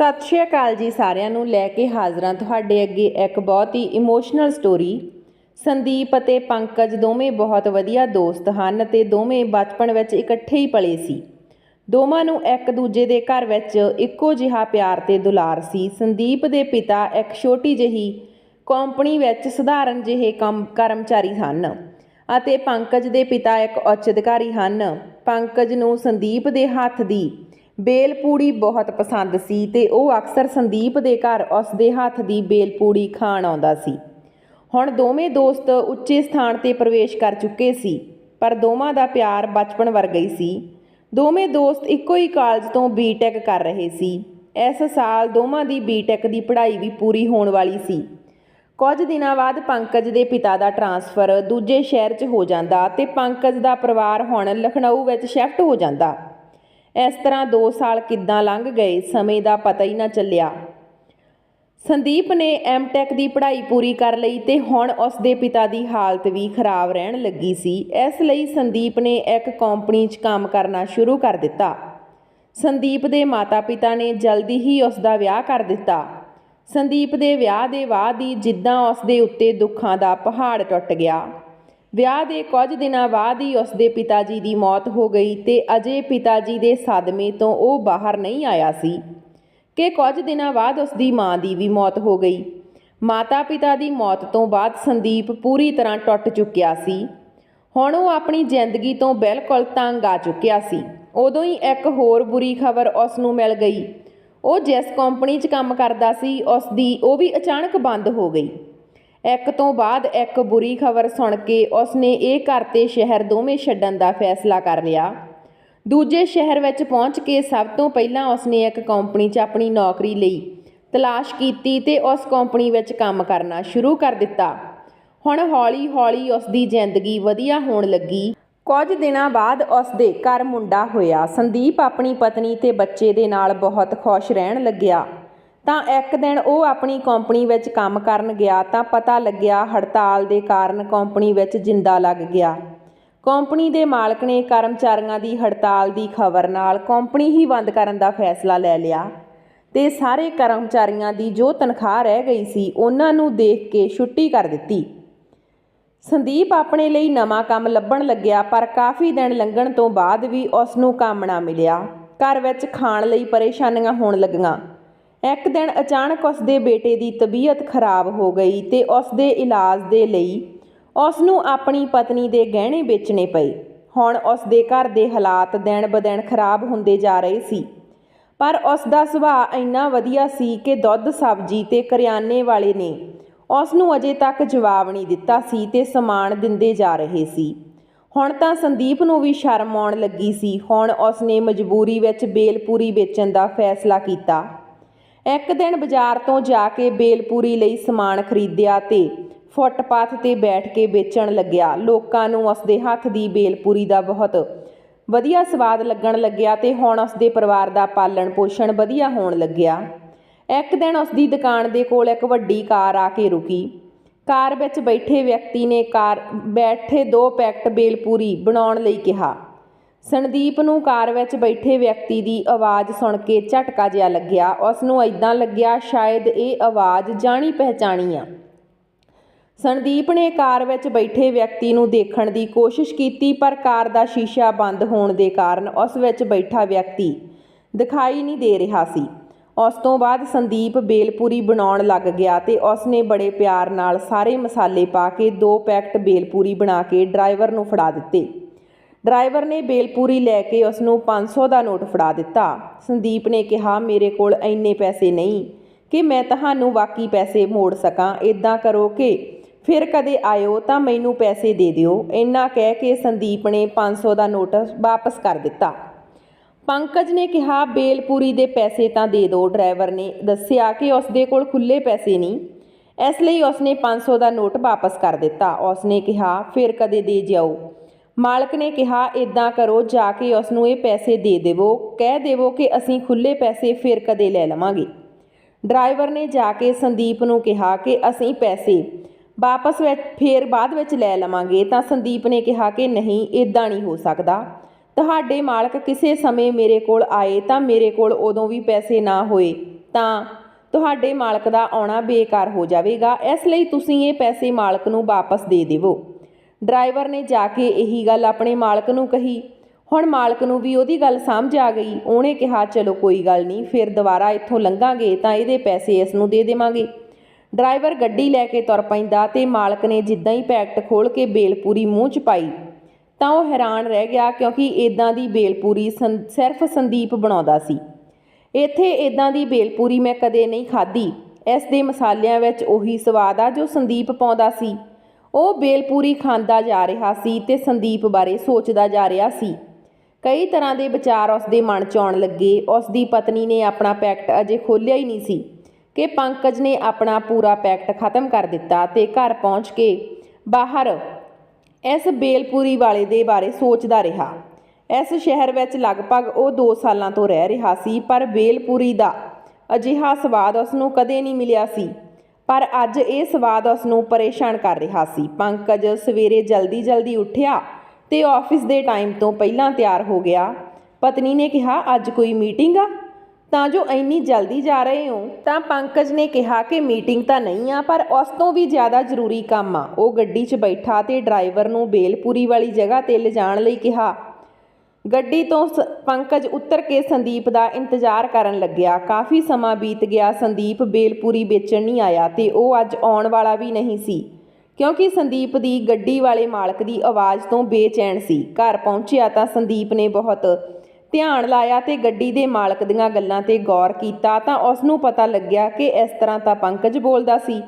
ਸਤਿ ਸ਼੍ਰੀ ਅਕਾਲ ਜੀ ਸਾਰਿਆਂ ਨੂੰ ਲੈ ਕੇ ਹਾਜ਼ਰਾਂ ਤੁਹਾਡੇ ਅੱਗੇ ਇੱਕ ਬਹੁਤ ਹੀ ਇਮੋਸ਼ਨਲ ਸਟੋਰੀ ਸੰਦੀਪ ਅਤੇ ਪੰਕਜ ਦੋਵੇਂ ਬਹੁਤ ਵਧੀਆ ਦੋਸਤ ਹਨ ਤੇ ਦੋਵੇਂ ਬਚਪਨ ਵਿੱਚ ਇਕੱਠੇ ਹੀ ਪਲੇ ਸੀ। ਦੋਵਾਂ ਨੂੰ ਇੱਕ ਦੂਜੇ ਦੇ ਘਰ ਵਿੱਚ ਇੱਕੋ ਜਿਹਾ ਪਿਆਰ ਤੇ ਦੁਲਾਰ ਸੀ। ਸੰਦੀਪ ਦੇ ਪਿਤਾ ਇੱਕ ਛੋਟੀ ਜਿਹੀ ਕੰਪਨੀ ਵਿੱਚ ਸਧਾਰਨ ਜਿਹੇ ਕੰਮ ਕਰਮਚਾਰੀ ਹਨ ਅਤੇ ਪੰਕਜ ਦੇ ਪਿਤਾ ਇੱਕ ਉੱਚ ਅਧਿਕਾਰੀ ਹਨ। ਪੰਕਜ ਨੂੰ ਸੰਦੀਪ ਦੇ ਹੱਥ ਦੀ ਬੇਲਪੂੜੀ ਬਹੁਤ ਪਸੰਦ ਸੀ ਤੇ ਉਹ ਅਕਸਰ ਸੰਦੀਪ ਦੇ ਘਰ ਉਸ ਦੇ ਹੱਥ ਦੀ ਬੇਲਪੂੜੀ ਖਾਣ ਆਉਂਦਾ ਸੀ। ਹੁਣ ਦੋਵੇਂ ਦੋਸਤ ਉੱਚੇ ਸਥਾਨ ਤੇ ਪ੍ਰਵੇਸ਼ ਕਰ ਚੁੱਕੇ ਸੀ, ਪਰ ਦੋਵਾਂ ਦਾ ਪਿਆਰ ਬਚਪਨ ਵਰਗਾ ਹੀ ਸੀ। ਦੋਵੇਂ ਦੋਸਤ ਇੱਕੋ ਹੀ ਕਾਲਜ ਤੋਂ ਬੀਟੈਕ ਕਰ ਰਹੇ ਸੀ। ਇਸ ਸਾਲ ਦੋਵਾਂ ਦੀ ਬੀਟੈਕ ਦੀ ਪੜ੍ਹਾਈ ਵੀ ਪੂਰੀ ਹੋਣ ਵਾਲੀ ਸੀ। ਕੁਝ ਦਿਨਾਂ ਬਾਅਦ ਪੰਕਜ ਦੇ ਪਿਤਾ ਦਾ ਟ੍ਰਾਂਸਫਰ ਦੂਜੇ ਸ਼ਹਿਰ 'ਚ ਹੋ ਜਾਂਦਾ ਤੇ ਪੰਕਜ ਦਾ ਪਰਿਵਾਰ ਹੁਣ ਲਖਨਊ ਵਿੱਚ ਸ਼ਿਫਟ ਹੋ ਜਾਂਦਾ। ਇਸ ਤਰ੍ਹਾਂ 2 ਸਾਲ ਕਿੱਦਾਂ ਲੰਘ ਗਏ, ਸਮੇਂ ਦਾ ਪਤਾ ਹੀ ਨਾ ਚੱਲਿਆ। ਸੰਦੀਪ ਨੇ ਐਮਟੈਕ ਦੀ ਪੜ੍ਹਾਈ ਪੂਰੀ ਕਰ ਲਈ ਤੇ ਹੁਣ ਉਸ ਦੇ ਪਿਤਾ ਦੀ ਹਾਲਤ ਵੀ ਖਰਾਬ ਰਹਿਣ ਲੱਗੀ ਸੀ। ਇਸ ਲਈ ਸੰਦੀਪ ਨੇ ਇੱਕ ਕੰਪਨੀ 'ਚ ਕੰਮ ਕਰਨਾ ਸ਼ੁਰੂ ਕਰ ਦਿੱਤਾ। ਸੰਦੀਪ ਦੇ ਮਾਤਾ-ਪਿਤਾ ਨੇ ਜਲਦੀ ਹੀ ਉਸ ਦਾ ਵਿਆਹ ਕਰ ਦਿੱਤਾ। ਸੰਦੀਪ ਦੇ ਵਿਆਹ ਦੇ ਬਾਅਦ ਹੀ ਜਿੱਦਾਂ ਉਸ ਦੇ ਉੱਤੇ ਦੁੱਖਾਂ ਦਾ ਪਹਾੜ ਟੁੱਟ ਗਿਆ। ਵਿਆਹ ਦੇ ਕੁਝ ਦਿਨਾਂ ਬਾਅਦ ਹੀ ਉਸ ਦੇ ਪਿਤਾ ਜੀ ਦੀ ਮੌਤ ਹੋ ਗਈ ਤੇ ਅਜੇ ਪਿਤਾ ਜੀ ਦੇ ਸਦਮੇ ਤੋਂ ਉਹ ਬਾਹਰ ਨਹੀਂ ਆਇਆ ਸੀ। ਕਿ ਕੁਝ ਦਿਨਾਂ ਬਾਅਦ ਉਸ ਦੀ ਮਾਂ ਦੀ ਵੀ ਮੌਤ ਹੋ ਗਈ। ਮਾਤਾ-ਪਿਤਾ ਦੀ ਮੌਤ ਤੋਂ ਬਾਅਦ ਸੰਦੀਪ ਪੂਰੀ ਤਰ੍ਹਾਂ ਟੁੱਟ ਚੁੱਕਿਆ ਸੀ। ਹੁਣ ਉਹ ਆਪਣੀ ਜ਼ਿੰਦਗੀ ਤੋਂ ਬਿਲਕੁਲ ਤੰਗ ਆ ਚੁੱਕਿਆ ਸੀ। ਉਦੋਂ ਹੀ ਇੱਕ ਹੋਰ ਬੁਰੀ ਖਬਰ ਉਸ ਨੂੰ ਮਿਲ ਗਈ। ਉਹ ਜਿਸ ਕੰਪਨੀ 'ਚ ਕੰਮ ਕਰਦਾ ਸੀ ਉਸ ਦੀ ਉਹ ਵੀ ਅਚਾਨਕ ਬੰਦ ਹੋ ਗਈ। ਇੱਕ ਤੋਂ ਬਾਅਦ ਇੱਕ ਬੁਰੀ ਖਬਰ ਸੁਣ ਕੇ ਉਸਨੇ ਇਹ ਘਰ ਤੇ ਸ਼ਹਿਰ ਦੋਵੇਂ ਛੱਡਣ ਦਾ ਫੈਸਲਾ ਕਰ ਲਿਆ। ਦੂਜੇ ਸ਼ਹਿਰ ਵਿੱਚ ਪਹੁੰਚ ਕੇ ਸਭ ਤੋਂ ਪਹਿਲਾਂ ਉਸਨੇ ਇੱਕ ਕੰਪਨੀ 'ਚ ਆਪਣੀ ਨੌਕਰੀ ਲਈ ਤਲਾਸ਼ ਕੀਤੀ ਤੇ ਉਸ ਕੰਪਨੀ ਵਿੱਚ ਕੰਮ ਕਰਨਾ ਸ਼ੁਰੂ ਕਰ ਦਿੱਤਾ। ਹੁਣ ਹੌਲੀ-ਹੌਲੀ ਉਸ ਦੀ ਜ਼ਿੰਦਗੀ ਵਧੀਆ ਹੋਣ ਲੱਗੀ। ਕੁਝ ਦਿਨਾਂ ਬਾਅਦ ਉਸ ਦੇ ਘਰ ਮੁੰਡਾ ਹੋਇਆ। ਸੰਦੀਪ ਆਪਣੀ ਪਤਨੀ ਤੇ ਬੱਚੇ ਦੇ ਨਾਲ ਬਹੁਤ ਖੁਸ਼ ਰਹਿਣ ਲੱਗਿਆ। ਤਾਂ ਇੱਕ ਦਿਨ ਉਹ ਆਪਣੀ ਕੰਪਨੀ ਵਿੱਚ ਕੰਮ ਕਰਨ ਗਿਆ ਤਾਂ ਪਤਾ ਲੱਗਿਆ ਹੜਤਾਲ ਦੇ ਕਾਰਨ ਕੰਪਨੀ ਵਿੱਚ ਜਿੰਦਾ ਲੱਗ ਗਿਆ। ਕੰਪਨੀ ਦੇ ਮਾਲਕ ਨੇ ਕਰਮਚਾਰੀਆਂ ਦੀ ਹੜਤਾਲ ਦੀ ਖਬਰ ਨਾਲ ਕੰਪਨੀ ਹੀ ਬੰਦ ਕਰਨ ਦਾ ਫੈਸਲਾ ਲੈ ਲਿਆ ਤੇ ਸਾਰੇ ਕਰਮਚਾਰੀਆਂ ਦੀ ਜੋ ਤਨਖਾਹ ਰਹਿ ਗਈ ਸੀ ਉਹਨਾਂ ਨੂੰ ਦੇਖ ਕੇ ਛੁੱਟੀ ਕਰ ਦਿੱਤੀ। ਸੰਦੀਪ ਆਪਣੇ ਲਈ ਨਵਾਂ ਕੰਮ ਲੱਭਣ ਲੱਗਿਆ ਪਰ ਕਾਫੀ ਦਿਨ ਲੰਘਣ ਤੋਂ ਬਾਅਦ ਵੀ ਉਸ ਨੂੰ ਕੰਮ ਨਾ ਮਿਲਿਆ। ਘਰ ਵਿੱਚ ਖਾਣ ਲਈ ਪਰੇਸ਼ਾਨੀਆਂ ਹੋਣ ਲੱਗੀਆਂ। ਇੱਕ ਦਿਨ ਅਚਾਨਕ ਉਸ ਦੇ ਬੇਟੇ ਦੀ ਤਬੀਅਤ ਖਰਾਬ ਹੋ ਗਈ ਤੇ ਉਸ ਦੇ ਇਲਾਜ ਦੇ ਲਈ ਉਸ ਨੂੰ ਆਪਣੀ ਪਤਨੀ ਦੇ ਗਹਿਣੇ ਵੇਚਣੇ ਪਏ। ਹੁਣ ਉਸ ਦੇ ਘਰ ਦੇ ਹਾਲਾਤ ਦਿਨ ਬਦਿਨ ਖਰਾਬ ਹੁੰਦੇ ਜਾ ਰਹੇ ਸੀ। ਪਰ ਉਸ ਦਾ ਸੁਭਾਅ ਇੰਨਾ ਵਧੀਆ ਸੀ ਕਿ ਦੁੱਧ, ਸਬਜ਼ੀ ਤੇ ਕਰਿਆਨੇ ਵਾਲੇ ਨੇ ਉਸ ਨੂੰ ਅਜੇ ਤੱਕ ਜਵਾਬ ਨਹੀਂ ਦਿੱਤਾ ਸੀ ਤੇ ਸਮਾਨ ਦਿੰਦੇ ਜਾ ਰਹੇ ਸੀ। ਹੁਣ ਤਾਂ ਸੰਦੀਪ ਨੂੰ ਵੀ ਸ਼ਰਮ ਆਉਣ ਲੱਗੀ ਸੀ। ਹੁਣ ਉਸ ਨੇ ਮਜਬੂਰੀ ਵਿੱਚ ਬੇਲਪੂਰੀ ਵੇਚਣ ਦਾ ਫੈਸਲਾ ਕੀਤਾ। ਇੱਕ ਦਿਨ ਬਾਜ਼ਾਰ ਤੋਂ ਜਾ ਕੇ ਬੇਲਪੂਰੀ ਲਈ ਸਮਾਨ ਖਰੀਦਿਆ ਤੇ ਫੁੱਟਪਾਥ ਤੇ ਬੈਠ ਕੇ ਵੇਚਣ ਲੱਗਿਆ। ਲੋਕਾਂ ਨੂੰ ਉਸਦੇ ਹੱਥ ਦੀ ਬੇਲਪੂਰੀ ਦਾ ਬਹੁਤ ਵਧੀਆ ਸਵਾਦ ਲੱਗਣ ਲੱਗਿਆ ਤੇ ਹੁਣ ਉਸਦੇ ਪਰਿਵਾਰ ਦਾ ਪਾਲਣ ਪੋਸ਼ਣ ਵਧੀਆ ਹੋਣ ਲੱਗਿਆ। ਇੱਕ ਦਿਨ ਉਸ ਦੀ ਦੁਕਾਨ ਦੇ ਕੋਲ ਇੱਕ ਵੱਡੀ ਕਾਰ ਆ ਕੇ ਰੁਕੀ। ਕਾਰ ਵਿੱਚ ਬੈਠੇ ਵਿਅਕਤੀ ਨੇ ਕਾਰ, ਬੈਠੇ ਦੋ ਪੈਕਟ ਬੇਲਪੂਰੀ ਬਣਾਉਣ ਲਈ ਕਿਹਾ। ਸੰਦੀਪ ਨੂੰ ਕਾਰ ਵਿੱਚ ਬੈਠੇ ਵਿਅਕਤੀ ਦੀ ਆਵਾਜ਼ ਸੁਣ ਕੇ ਝਟਕਾ ਜਿਹਾ ਲੱਗਿਆ। ਉਸ ਨੂੰ ਇਦਾਂ ਲੱਗਿਆ, ਸ਼ਾਇਦ ਇਹ ਆਵਾਜ਼ ਜਾਣੀ ਪਹਿਚਾਣੀ ਆ। ਸੰਦੀਪ ਨੇ ਕਾਰ ਵਿੱਚ ਬੈਠੇ ਵਿਅਕਤੀ ਨੂੰ ਦੇਖਣ ਦੀ ਕੋਸ਼ਿਸ਼ ਕੀਤੀ, ਪਰ ਕਾਰ ਦਾ ਸ਼ੀਸ਼ਾ ਬੰਦ ਹੋਣ ਦੇ ਕਾਰਨ ਉਸ ਵਿੱਚ ਬੈਠਾ ਵਿਅਕਤੀ ਦਿਖਾਈ ਨਹੀਂ ਦੇ ਰਿਹਾ ਸੀ। ਉਸ ਤੋਂ ਬਾਅਦ ਸੰਦੀਪ ਬੇਲਪੂਰੀ ਬਣਾਉਣ ਲੱਗ ਗਿਆ ਤੇ ਉਸ ਨੇ ਬੜੇ ਪਿਆਰ ਨਾਲ ਸਾਰੇ ਮਸਾਲੇ ਪਾ ਕੇ ਦੋ ਪੈਕਟ ਬੇਲਪੂਰੀ ਬਣਾ ਕੇ ਡਰਾਈਵਰ ਨੂੰ ਫੜਾ ਦਿੱਤੇ। ਡਰਾਈਵਰ ਨੇ ਬੇਲਪੂਰੀ ਲੈ ਕੇ ਉਸ ਨੂੰ 500 ਦਾ ਨੋਟ ਫੜਾ ਦਿੱਤਾ। ਸੰਦੀਪ ਨੇ ਕਿਹਾ, ਮੇਰੇ ਕੋਲ ਇੰਨੇ ਪੈਸੇ ਨਹੀਂ। ਕਿ ਮੈਂ ਤੁਹਾਨੂੰ ਬਾਕੀ ਪੈਸੇ ਮੋੜ ਸਕਾਂ ਇਦਾਂ ਕਰੋ ਕਿ ਫਿਰ ਕਦੇ ਆਇਓ ਤਾਂ ਮੈਨੂੰ ਪੈਸੇ ਦੇ ਦਿਓ। ਇੰਨਾ ਕਹਿ ਕੇ ਸੰਦੀਪ ਨੇ 500 ਦਾ ਨੋਟ ਵਾਪਸ ਕਰ ਦਿੱਤਾ। ਪੰਕਜ ਨੇ ਕਿਹਾ, ਬੇਲਪੂਰੀ ਦੇ ਪੈਸੇ ਤਾਂ ਦੇ ਦਿਓ। ਡਰਾਈਵਰ ਨੇ ਦੱਸਿਆ ਕਿ ਉਸ ਦੇ ਕੋਲ ਖੁੱਲੇ ਪੈਸੇ ਨਹੀਂ। ਇਸ ਲਈ ਉਸ ਨੇ 500 ਦਾ ਨੋਟ ਵਾਪਸ ਕਰ ਦਿੱਤਾ। ਉਸ ਨੇ ਕਿਹਾ, ਫਿਰ ਕਦੇ ਦੇ ਜਾਓ। ਮਾਲਕ ਨੇ ਕਿਹਾ ਇਦਾਂ ਕਰੋ, ਜਾ ਕੇ ਉਸ ਨੂੰ ਇਹ ਪੈਸੇ ਦੇ ਦੇਵੋ। ਕਹਿ ਦੇਵੋ ਕਿ ਅਸੀਂ ਖੁੱਲੇ ਪੈਸੇ ਫਿਰ ਕਦੇ ਲੈ ਲਵਾਂਗੇ। ਡਰਾਈਵਰ ਨੇ ਜਾ ਕੇ ਸੰਦੀਪ ਨੂੰ ਕਿਹਾ ਕਿ ਅਸੀਂ ਪੈਸੇ ਵਾਪਸ ਵਿੱਚ ਫੇਰ ਬਾਅਦ ਵਿੱਚ ਲੈ ਲਵਾਂਗੇ। ਤਾਂ ਸੰਦੀਪ ਨੇ ਕਿਹਾ ਕਿ ਨਹੀਂ ਇਦਾਂ ਨਹੀਂ ਹੋ ਸਕਦਾ। ਤੁਹਾਡੇ ਮਾਲਕ ਕਿਸੇ ਸਮੇਂ ਮੇਰੇ ਕੋਲ ਆਏ ਤਾਂ ਮੇਰੇ ਕੋਲ ਉਦੋਂ ਵੀ ਪੈਸੇ ਨਾ ਹੋਏ। ਤਾਂ ਤੁਹਾਡੇ ਮਾਲਕ ਦਾ ਆਉਣਾ ਬੇਕਾਰ ਹੋ ਜਾਵੇਗਾ। ਇਸ ਲਈ ਤੁਸੀਂ ਇਹ ਪੈਸੇ ਮਾਲਕ ਨੂੰ ਵਾਪਸ ਦੇ ਦੇਵੋ। ਡਰਾਈਵਰ ਨੇ ਜਾ ਕੇ ਇਹੀ ਗੱਲ ਆਪਣੇ ਮਾਲਕ ਨੂੰ ਕਹੀ। ਹੁਣ ਮਾਲਕ ਨੂੰ ਵੀ ਉਹਦੀ ਗੱਲ ਸਮਝ ਆ ਗਈ। ਉਹਨੇ ਕਿਹਾ, ਚਲੋ ਕੋਈ ਗੱਲ ਨਹੀਂ, ਫਿਰ ਦੁਬਾਰਾ ਇੱਥੋਂ ਲੰਘਾਂਗੇ ਤਾਂ ਇਹਦੇ ਪੈਸੇ ਇਸ ਨੂੰ ਦੇ ਦੇਵਾਂਗੇ। ਡਰਾਈਵਰ ਗੱਡੀ ਲੈ ਕੇ ਤੁਰ ਪੈਂਦਾ ਤੇ ਮਾਲਕ ਨੇ ਜਿੱਦਾਂ ਹੀ ਪੈਕਟ ਖੋਲ ਕੇ ਬੇਲਪੂਰੀ ਮੂੰਹ 'ਚ ਪਾਈ, ਤਾਂ ਉਹ ਹੈਰਾਨ ਰਹਿ ਗਿਆ ਕਿਉਂਕਿ ਇਦਾਂ ਦੀ ਬੇਲਪੂਰੀ ਸੰ- ਸਿਰਫ ਸੰਦੀਪ ਬਣਾਉਂਦਾ ਸੀ। ਇੱਥੇ ਇਦਾਂ ਦੀ ਬੇਲਪੂਰੀ ਮੈਂ ਕਦੇ ਨਹੀਂ ਖਾਧੀ। ਇਸ ਦੇ ਮਸਾਲਿਆਂ ਵਿੱਚ ਉਹੀ ਸਵਾਦ ਆ ਜੋ ਸੰਦੀਪ ਪਾਉਂਦਾ ਸੀ। ਉਹ ਬੇਲਪੂਰੀ ਖਾਂਦਾ ਜਾ ਰਿਹਾ ਸੀ ਤੇ ਸੰਦੀਪ ਬਾਰੇ ਸੋਚਦਾ ਜਾ ਰਿਹਾ ਸੀ। ਕਈ ਤਰ੍ਹਾਂ ਦੇ ਵਿਚਾਰ ਉਸ ਦੇ ਮਨ 'ਚ ਆਉਣ ਲੱਗੇ। ਉਸ ਦੀ ਪਤਨੀ ਨੇ ਆਪਣਾ ਪੈਕਟ ਅਜੇ ਖੋਲ੍ਹਿਆ ਹੀ ਨਹੀਂ ਸੀ ਕਿ ਪੰਕਜ ਨੇ ਆਪਣਾ ਪੂਰਾ ਪੈਕਟ ਖਤਮ ਕਰ ਦਿੱਤਾ ਤੇ ਘਰ ਪਹੁੰਚ ਕੇ ਬਾਹਰ ਇਸ ਬੇਲਪੂਰੀ ਵਾਲੇ ਦੇ ਬਾਰੇ ਸੋਚਦਾ ਰਿਹਾ। ਇਸ ਸ਼ਹਿਰ ਵਿੱਚ ਲਗਭਗ ਉਹ 2 ਸਾਲਾਂ ਤੋਂ ਰਹਿ ਰਿਹਾ ਸੀ, ਪਰ ਬੇਲਪੂਰੀ ਦਾ ਅਜਿਹਾ ਸਵਾਦ ਉਸ ਨੂੰ ਕਦੇ ਨਹੀਂ ਮਿਲਿਆ ਸੀ। ਪਰ ਅੱਜ ਇਹ ਸਵਾਦ ਉਸ ਨੂੰ ਪਰੇਸ਼ਾਨ ਕਰ ਰਿਹਾ ਸੀ। ਪੰਕਜ ਸਵੇਰੇ ਜਲਦੀ-ਜਲਦੀ ਉੱਠਿਆ ਤੇ ਆਫਿਸ ਦੇ ਟਾਈਮ ਤੋਂ ਪਹਿਲਾਂ ਤਿਆਰ ਹੋ ਗਿਆ। ਪਤਨੀ ਨੇ ਕਿਹਾ, ਅੱਜ ਕੋਈ ਮੀਟਿੰਗ ਆ? ਤਾਂ ਜੋ ਇੰਨੀ ਜਲਦੀ ਜਾ ਰਹੇ ਹੋ? ਤਾਂ ਪੰਕਜ ਨੇ ਕਿਹਾ ਕਿ ਮੀਟਿੰਗ ਤਾਂ ਨਹੀਂ ਆ, ਪਰ ਉਸ ਤੋਂ ਵੀ ਜ਼ਿਆਦਾ ਜ਼ਰੂਰੀ ਕੰਮ ਆ। ਉਹ ਗੱਡੀ 'ਚ ਬੈਠਾ ਤੇ ਡਰਾਈਵਰ ਨੂੰ ਬੇਲਪੂਰੀ ਵਾਲੀ ਜਗ੍ਹਾ ਤੇ ਲਿਜਾਣ ਲਈ ਕਿਹਾ। ਗੱਡੀ ਤੋਂ ਸ- ਪੰਕਜ ਉੱਤਰ ਕੇ ਸੰਦੀਪ ਦਾ ਇੰਤਜ਼ਾਰ ਕਰਨ ਲੱਗਿਆ। ਕਾਫੀ ਸਮਾਂ ਬੀਤ ਗਿਆ, ਸੰਦੀਪ ਬੇਲਪੂਰੀ ਵੇਚਣ ਨਹੀਂ ਆਇਆ ਤੇ ਉਹ ਅੱਜ ਆਉਣ ਵਾਲਾ ਵੀ ਨਹੀਂ ਸੀ। ਕਿਉਂਕਿ ਸੰਦੀਪ ਦੀ ਗੱਡੀ ਵਾਲੇ ਮਾਲਕ ਦੀ ਆਵਾਜ਼ ਤੋਂ ਬੇਚੈਨ ਸੀ। ਘਰ ਪਹੁੰਚਿਆ ਤਾਂ ਸੰਦੀਪ ਨੇ ਬਹੁਤ ਧਿਆਨ ਲਾਇਆ ਤੇ ਗੱਡੀ ਦੇ ਮਾਲਕ ਦੀਆਂ ਗੱਲਾਂ ਤੇ ਗੌਰ ਕੀਤਾ ਤਾਂ ਉਸ ਨੂੰ ਪਤਾ ਲੱਗਿਆ ਕਿ ਇਸ ਤਰ੍ਹਾਂ ਤਾਂ ਪੰਕਜ ਬੋਲਦਾ ਸੀ।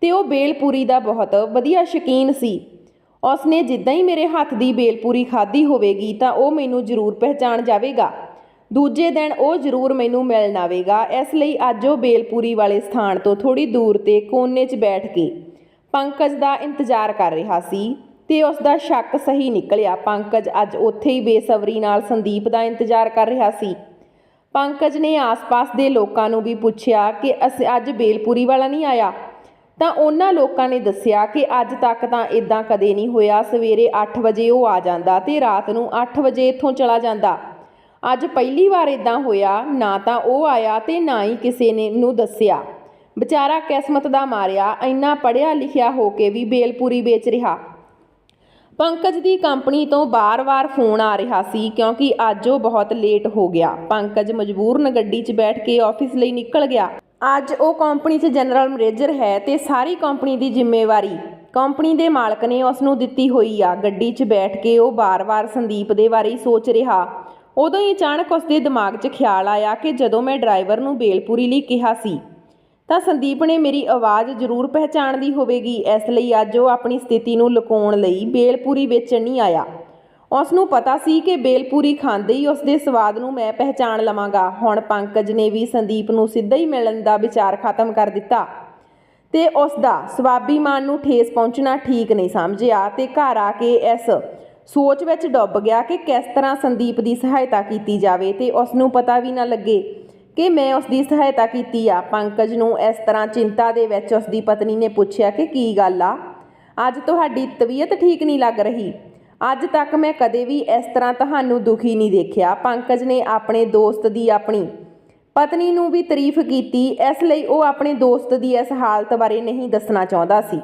ਤੇ ਉਹ ਬੇਲਪੂਰੀ ਦਾ ਬਹੁਤ ਵਧੀਆ ਸ਼ੌਕੀਨ ਸੀ। ਉਸ ਨੇ ਜਿੱਦਾਂ ਹੀ ਮੇਰੇ ਹੱਥ ਦੀ ਬੇਲਪੂਰੀ ਖਾਧੀ ਹੋਵੇਗੀ ਤਾਂ ਉਹ ਮੈਨੂੰ ਜ਼ਰੂਰ ਪਹਿਚਾਣ ਜਾਵੇਗਾ। ਦੂਜੇ ਦਿਨ ਉਹ ਜ਼ਰੂਰ ਮੈਨੂੰ ਮਿਲਣ ਆਵੇਗਾ। ਇਸ ਲਈ ਅੱਜ ਉਹ ਬੇਲਪੂਰੀ ਵਾਲੇ ਸਥਾਨ ਤੋਂ ਥੋੜੀ ਦੂਰ ਤੇ ਕੋਨੇ 'ਚ ਬੈਠ ਕੇ ਪੰਕਜ ਦਾ ਇੰਤਜ਼ਾਰ ਕਰ ਰਿਹਾ ਸੀ ਤੇ ਉਸ ਦਾ ਸ਼ੱਕ ਸਹੀ ਨਿਕਲਿਆ। ਪੰਕਜ ਅੱਜ ਉੱਥੇ ਹੀ ਬੇਸਬਰੀ ਨਾਲ ਸੰਦੀਪ ਦਾ ਇੰਤਜ਼ਾਰ ਕਰ ਰਿਹਾ ਸੀ। ਪੰਕਜ ਨੇ ਆਸ-ਪਾਸ ਦੇ ਲੋਕਾਂ ਨੂੰ ਵੀ ਪੁੱਛਿਆ ਕਿ ਅਸੀਂ ਅੱਜ ਬੇਲਪੂਰੀ ਵਾਲਾ ਨਹੀਂ ਆਇਆ? ਤਾਂ ਉਹਨਾਂ ਲੋਕਾਂ ਨੇ ਦੱਸਿਆ ਕਿ ਅੱਜ ਤੱਕ ਤਾਂ ਇਦਾਂ ਕਦੇ ਨਹੀਂ ਹੋਇਆ। ਸਵੇਰੇ 8 ਵਜੇ ਉਹ ਆ ਜਾਂਦਾ ਤੇ ਰਾਤ ਨੂੰ 8 ਵਜੇ ਇੱਥੋਂ ਚਲਾ ਜਾਂਦਾ। ਅੱਜ ਪਹਿਲੀ ਵਾਰ ਇਦਾਂ ਹੋਇਆ। ਨਾ ਤਾਂ ਉਹ ਆਇਆ ਤੇ ਨਾ ਹੀ ਕਿਸੇ ਨੇ ਨੂੰ ਦੱਸਿਆ। ਵਿਚਾਰਾ ਕਿਸਮਤ ਦਾ ਮਾਰਿਆ। ਇੰਨਾ ਪੜਿਆ ਲਿਖਿਆ ਹੋ ਕੇ ਵੀ ਬੇਲਪੂਰੀ ਵੇਚ ਰਿਹਾ। ਪੰਕਜ ਦੀ ਕੰਪਨੀ ਤੋਂ ਬਾਰ-ਬਾਰ ਫੋਨ ਆ ਰਿਹਾ ਸੀ ਕਿਉਂਕਿ ਅੱਜ ਉਹ ਬਹੁਤ ਲੇਟ ਹੋ ਗਿਆ। ਪੰਕਜ ਮਜਬੂਰਨ ਗੱਡੀ 'ਚ ਬੈਠ ਕੇ ਆਫਿਸ ਲਈ ਨਿਕਲ ਗਿਆ। ਅੱਜ ਉਹ ਕੰਪਨੀ 'ਚ ਜਨਰਲ ਮੈਨੇਜਰ ਹੈ ਤੇ ਸਾਰੀ ਕੰਪਨੀ ਦੀ ਜ਼ਿੰਮੇਵਾਰੀ ਕੰਪਨੀ ਦੇ ਮਾਲਕ ਨੇ ਉਸ ਨੂੰ ਦਿੱਤੀ ਹੋਈ ਆ। ਗੱਡੀ 'ਚ ਬੈਠ ਕੇ ਉਹ ਬਾਰ-ਬਾਰ ਸੰਦੀਪ ਦੇ ਬਾਰੇ ਸੋਚ ਰਿਹਾ। ਉਦੋਂ ਹੀ ਅਚਾਨਕ ਉਸ ਦੇ ਦਿਮਾਗ 'ਚ ਖਿਆਲ ਆਇਆ ਕਿ ਜਦੋਂ ਮੈਂ ਡਰਾਈਵਰ ਨੂੰ ਬੇਲਪੂਰੀ ਲਈ ਕਿਹਾ ਸੀ, ਤਾਂ ਸੰਦੀਪ ਨੇ ਮੇਰੀ ਆਵਾਜ਼ ਜ਼ਰੂਰ ਪਹਿਚਾਣਦੀ ਹੋਵੇਗੀ। ਇਸ ਲਈ ਅੱਜ ਉਹ ਆਪਣੀ ਸਥਿਤੀ ਨੂੰ ਲੁਕਾਉਣ ਲਈ ਬੇਲਪੂਰੀ ਵੇਚਣ ਨਹੀਂ ਆਇਆ। ਉਸ ਨੂੰ ਪਤਾ ਸੀ ਕਿ ਬੇਲਪੂਰੀ ਖਾਂਦੇ ਹੀ ਉਸ ਦੇ ਸਵਾਦ ਨੂੰ ਮੈਂ ਪਹਿਚਾਣ ਲਵਾਂਗਾ। ਹੁਣ ਪੰਕਜ ਨੇ ਵੀ ਸੰਦੀਪ ਨੂੰ ਸਿੱਧਾ ਹੀ ਮਿਲਣ ਦਾ ਵਿਚਾਰ ਖਤਮ ਕਰ ਦਿੱਤਾ। ਤੇ ਉਸ ਦਾ ਸਵਾਭੀਮਾਨ ਨੂੰ ਠੇਸ ਪਹੁੰਚਣਾ ਠੀਕ ਨਹੀਂ ਸਮਝਿਆ ਤੇ ਘਰ ਆ ਕੇ ਇਸ ਸੋਚ ਵਿੱਚ ਡੁੱਬ ਗਿਆ ਕਿ ਕਿਸ ਤਰ੍ਹਾਂ ਸੰਦੀਪ ਦੀ ਸਹਾਇਤਾ ਕੀਤੀ ਜਾਵੇ ਤੇ ਉਸ ਨੂੰ ਪਤਾ ਵੀ ਨਾ ਲੱਗੇ ਕਿ ਮੈਂ ਉਸ ਦੀ ਸਹਾਇਤਾ ਕੀਤੀ ਆ। ਪੰਕਜ ਨੂੰ ਇਸ ਤਰ੍ਹਾਂ ਚਿੰਤਾ ਦੇ ਵਿੱਚ ਉਸ ਦੀ ਪਤਨੀ ਨੇ ਪੁੱਛਿਆ ਕਿ ਕੀ ਗੱਲ ਆ? ਅੱਜ ਤੁਹਾਡੀ ਤਬੀਅਤ ਠੀਕ ਨਹੀਂ ਲੱਗ ਰਹੀ। ਅੱਜ ਤੱਕ ਮੈਂ ਕਦੇ ਵੀ ਇਸ ਤਰ੍ਹਾਂ ਤੁਹਾਨੂੰ ਦੁਖੀ ਨਹੀਂ ਦੇਖਿਆ। ਪੰਕਜ ਨੇ ਆਪਣੇ ਦੋਸਤ ਦੀ ਆਪਣੀ ਪਤਨੀ ਨੂੰ ਵੀ ਤਾਰੀਫ ਕੀਤੀ। ਇਸ ਲਈ ਉਹ ਆਪਣੇ ਦੋਸਤ ਦੀ ਇਸ ਹਾਲਤ ਬਾਰੇ ਨਹੀਂ ਦੱਸਣਾ ਚਾਹੁੰਦਾ ਸੀ।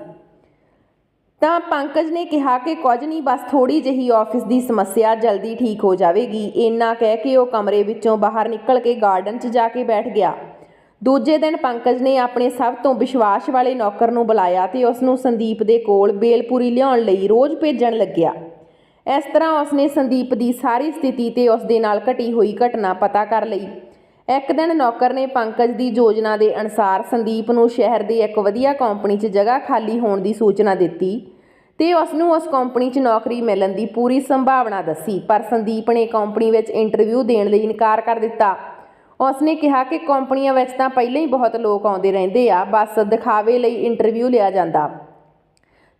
ਤਾਂ ਪੰਕਜ ਨੇ ਕਿਹਾ ਕਿ ਕੁਝ ਨਹੀਂ, ਬਸ ਥੋੜੀ ਜਿਹੀ ਆਫਿਸ ਦੀ ਸਮੱਸਿਆ ਜਲਦੀ ਠੀਕ ਹੋ ਜਾਵੇਗੀ। ਇੰਨਾ ਕਹਿ ਕੇ ਉਹ ਕਮਰੇ ਵਿੱਚੋਂ ਬਾਹਰ ਨਿਕਲ ਕੇ ਗਾਰਡਨ 'ਚ ਜਾ ਕੇ ਬੈਠ ਗਿਆ। ਦੂਜੇ ਦਿਨ ਪੰਕਜ ਨੇ ਆਪਣੇ ਸਭ ਤੋਂ ਵਿਸ਼ਵਾਸ ਵਾਲੇ ਨੌਕਰ ਨੂੰ ਬੁਲਾਇਆ ਤੇ ਉਸ ਨੂੰ ਸੰਦੀਪ ਦੇ ਕੋਲ ਬੇਲਪੂਰੀ ਲਿਆਉਣ ਲਈ ਰੋਜ਼ ਭੇਜਣ ਲੱਗਿਆ। ਇਸ ਤਰ੍ਹਾਂ ਉਸਨੇ ਸੰਦੀਪ ਦੀ ਸਾਰੀ ਸਥਿਤੀ ਤੇ ਉਸ ਦੇ ਨਾਲ ਘਟੀ ਹੋਈ ਘਟਨਾ ਪਤਾ ਕਰ ਲਈ। ਇੱਕ ਦਿਨ ਨੌਕਰ ਨੇ ਪੰਕਜ ਦੀ ਯੋਜਨਾ ਦੇ ਅਨੁਸਾਰ ਸੰਦੀਪ ਨੂੰ ਸ਼ਹਿਰ ਦੇ ਇੱਕ ਵਧੀਆ ਕੰਪਨੀ 'ਚ ਜਗ੍ਹਾ ਖਾਲੀ ਹੋਣ ਦੀ ਸੂਚਨਾ ਦਿੱਤੀ ਤੇ ਉਸ ਨੂੰ ਉਸ ਕੰਪਨੀ 'ਚ ਨੌਕਰੀ ਮਿਲਣ ਦੀ ਪੂਰੀ ਸੰਭਾਵਨਾ ਦੱਸੀ, ਪਰ ਸੰਦੀਪ ਨੇ ਕੰਪਨੀ ਵਿੱਚ ਇੰਟਰਵਿਊ ਦੇਣ ਲਈ ਇਨਕਾਰ ਕਰ ਦਿੱਤਾ। ਉਸ ਨੇ ਕਿਹਾ ਕਿ ਕੰਪਨੀਆਂ ਵਿੱਚ ਤਾਂ ਪਹਿਲਾਂ ਹੀ ਬਹੁਤ ਲੋਕ ਆਉਂਦੇ ਰਹਿੰਦੇ ਆ, ਬਸ ਦਿਖਾਵੇ ਲਈ ਇੰਟਰਵਿਊ ਲਿਆ ਜਾਂਦਾ।